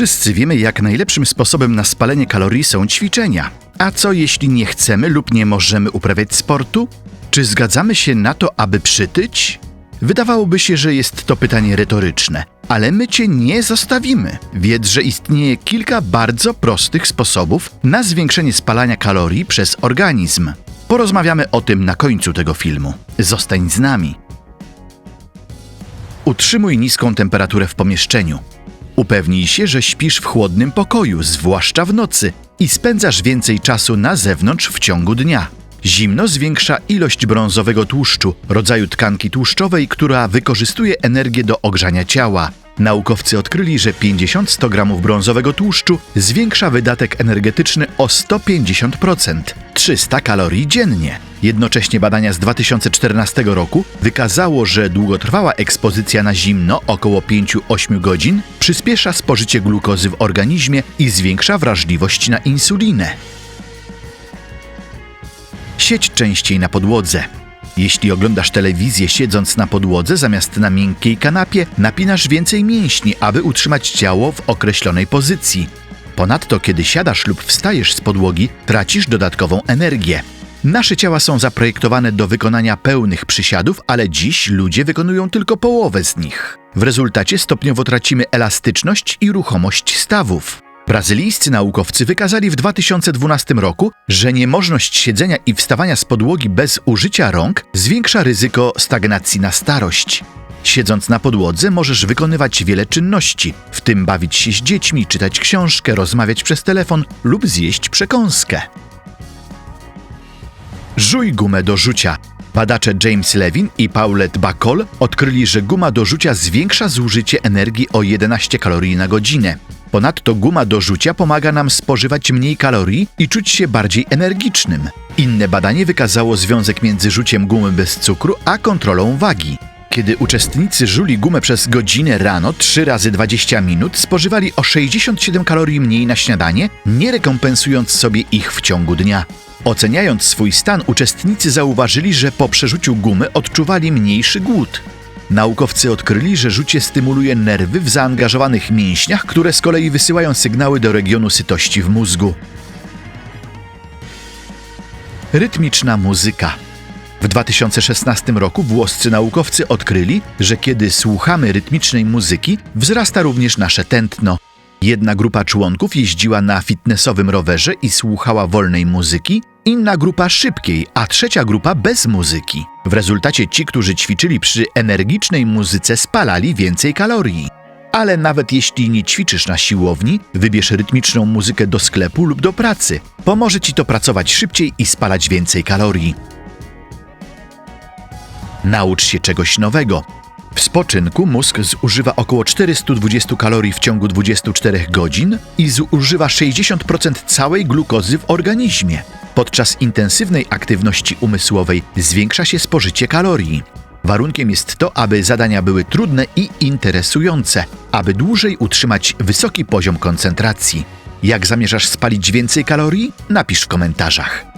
Wszyscy wiemy, jak najlepszym sposobem na spalenie kalorii są ćwiczenia. A co jeśli nie chcemy lub nie możemy uprawiać sportu? Czy zgadzamy się na to, aby przytyć? Wydawałoby się, że jest to pytanie retoryczne, ale my cię nie zostawimy. Wiedz, że istnieje kilka bardzo prostych sposobów na zwiększenie spalania kalorii przez organizm. Porozmawiamy o tym na końcu tego filmu. Zostań z nami. Utrzymuj niską temperaturę w pomieszczeniu. Upewnij się, że śpisz w chłodnym pokoju, zwłaszcza w nocy, i spędzasz więcej czasu na zewnątrz w ciągu dnia. Zimno zwiększa ilość brązowego tłuszczu, rodzaju tkanki tłuszczowej, która wykorzystuje energię do ogrzania ciała. Naukowcy odkryli, że 50-100 gramów brązowego tłuszczu zwiększa wydatek energetyczny o 150%, 300 kalorii dziennie. Jednocześnie badania z 2014 roku wykazało, że długotrwała ekspozycja na zimno około 5-8 godzin przyspiesza spożycie glukozy w organizmie i zwiększa wrażliwość na insulinę. Siedź częściej na podłodze. Jeśli oglądasz telewizję siedząc na podłodze zamiast na miękkiej kanapie, napinasz więcej mięśni, aby utrzymać ciało w określonej pozycji. Ponadto, kiedy siadasz lub wstajesz z podłogi, tracisz dodatkową energię. Nasze ciała są zaprojektowane do wykonania pełnych przysiadów, ale dziś ludzie wykonują tylko połowę z nich. W rezultacie stopniowo tracimy elastyczność i ruchomość stawów. Brazylijscy naukowcy wykazali w 2012 roku, że niemożność siedzenia i wstawania z podłogi bez użycia rąk zwiększa ryzyko stagnacji na starość. Siedząc na podłodze możesz wykonywać wiele czynności, w tym bawić się z dziećmi, czytać książkę, rozmawiać przez telefon lub zjeść przekąskę. Żuj gumę do rzucia. Badacze James Levin i Paulette Bacol odkryli, że guma do rzucia zwiększa zużycie energii o 11 kalorii na godzinę. Ponadto guma do rzucia pomaga nam spożywać mniej kalorii i czuć się bardziej energicznym. Inne badanie wykazało związek między rzuciem gumy bez cukru a kontrolą wagi. Kiedy uczestnicy żuli gumę przez godzinę rano 3 razy 20 minut, spożywali o 67 kalorii mniej na śniadanie, nie rekompensując sobie ich w ciągu dnia. Oceniając swój stan, uczestnicy zauważyli, że po przerzuciu gumy odczuwali mniejszy głód. Naukowcy odkryli, że rzucie stymuluje nerwy w zaangażowanych mięśniach, które z kolei wysyłają sygnały do regionu sytości w mózgu. Rytmiczna muzyka. W 2016 roku włoscy naukowcy odkryli, że kiedy słuchamy rytmicznej muzyki, wzrasta również nasze tętno. Jedna grupa członków jeździła na fitnessowym rowerze i słuchała wolnej muzyki, inna grupa szybkiej, a trzecia grupa bez muzyki. W rezultacie ci, którzy ćwiczyli przy energicznej muzyce, spalali więcej kalorii. Ale nawet jeśli nie ćwiczysz na siłowni, wybierz rytmiczną muzykę do sklepu lub do pracy. Pomoże ci to pracować szybciej i spalać więcej kalorii. Naucz się czegoś nowego. W spoczynku mózg zużywa około 420 kalorii w ciągu 24 godzin i zużywa 60% całej glukozy w organizmie. Podczas intensywnej aktywności umysłowej zwiększa się spożycie kalorii. Warunkiem jest to, aby zadania były trudne i interesujące, aby dłużej utrzymać wysoki poziom koncentracji. Jak zamierzasz spalić więcej kalorii? Napisz w komentarzach.